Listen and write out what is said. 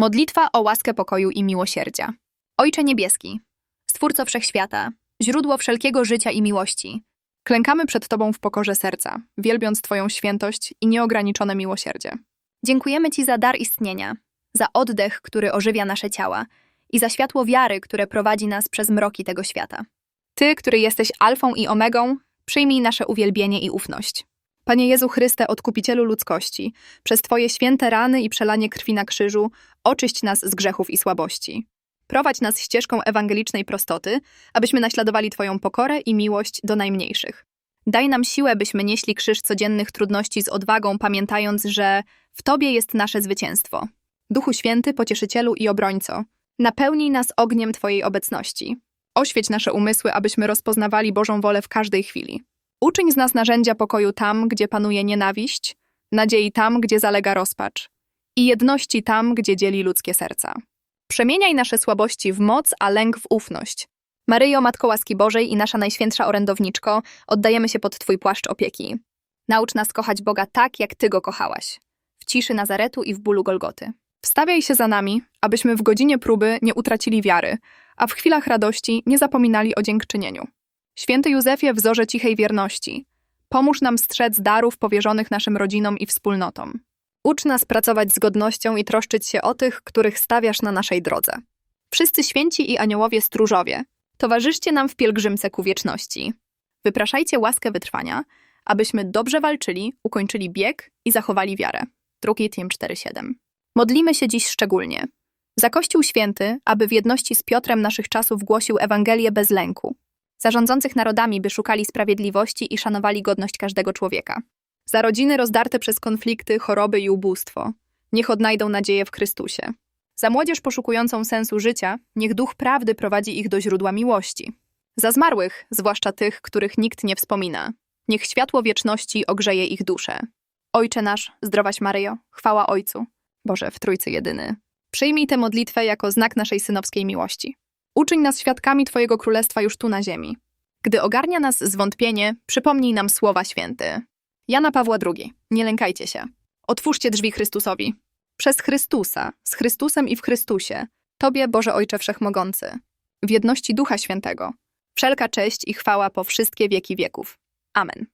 Modlitwa o łaskę pokoju i miłosierdzia. Ojcze Niebieski, Stwórco Wszechświata, źródło wszelkiego życia i miłości, Klękamy przed Tobą w pokorze serca, wielbiąc Twoją świętość i nieograniczone miłosierdzie. dziękujemy Ci za dar istnienia, za oddech, który ożywia nasze ciała i za światło wiary, które prowadzi nas przez mroki tego świata. Ty, który jesteś alfą i omegą, przyjmij nasze uwielbienie i ufność. Panie Jezu Chryste, Odkupicielu ludzkości, przez Twoje święte rany i przelanie krwi na krzyżu, oczyść nas z grzechów i słabości. Prowadź nas ścieżką ewangelicznej prostoty, abyśmy naśladowali Twoją pokorę i miłość do najmniejszych. Daj nam siłę, byśmy nieśli krzyż codziennych trudności z odwagą, pamiętając, że w Tobie jest nasze zwycięstwo. Duchu Święty, Pocieszycielu i Obrońco, napełnij nas ogniem Twojej obecności. Oświeć nasze umysły, abyśmy rozpoznawali Bożą wolę w każdej chwili. Uczyń z nas narzędzia pokoju tam, gdzie panuje nienawiść, nadziei tam, gdzie zalega rozpacz i jedności tam, gdzie dzieli ludzkie serca. Przemieniaj nasze słabości w moc, a lęk w ufność. Maryjo, Matko łaski Bożej i nasza najświętsza orędowniczko, oddajemy się pod Twój płaszcz opieki. Naucz nas kochać Boga tak, jak Ty Go kochałaś. W ciszy Nazaretu i w bólu Golgoty. Wstawiaj się za nami, abyśmy w godzinie próby nie utracili wiary, a w chwilach radości nie zapominali o dziękczynieniu. Święty Józefie, wzorze cichej wierności, pomóż nam strzec darów powierzonych naszym rodzinom i wspólnotom. Ucz nas pracować z godnością i troszczyć się o tych, których stawiasz na naszej drodze. Wszyscy święci i aniołowie stróżowie, towarzyszcie nam w pielgrzymce ku wieczności. Wypraszajcie łaskę wytrwania, abyśmy dobrze walczyli, ukończyli bieg i zachowali wiarę. 2 Tim 4:7. Modlimy się dziś szczególnie. Za Kościół Święty, aby w jedności z Piotrem naszych czasów głosił Ewangelię bez lęku. Za rządzących narodami, by szukali sprawiedliwości i szanowali godność każdego człowieka. Za rodziny rozdarte przez konflikty, choroby i ubóstwo. Niech odnajdą nadzieję w Chrystusie. Za młodzież poszukującą sensu życia, niech duch prawdy prowadzi ich do źródła miłości. Za zmarłych, zwłaszcza tych, których nikt nie wspomina, niech światło wieczności ogrzeje ich duszę. Ojcze nasz, zdrowaś Maryjo, chwała Ojcu, Boże w Trójcy Jedyny. Przyjmij tę modlitwę jako znak naszej synowskiej miłości. Uczyń nas świadkami Twojego Królestwa już tu na ziemi. Gdy ogarnia nas zwątpienie, przypomnij nam słowa święty. Jana Pawła II. Nie lękajcie się. Otwórzcie drzwi Chrystusowi. Przez Chrystusa, z Chrystusem i w Chrystusie, Tobie, Boże Ojcze Wszechmogący, w jedności Ducha Świętego, wszelka cześć i chwała po wszystkie wieki wieków. Amen.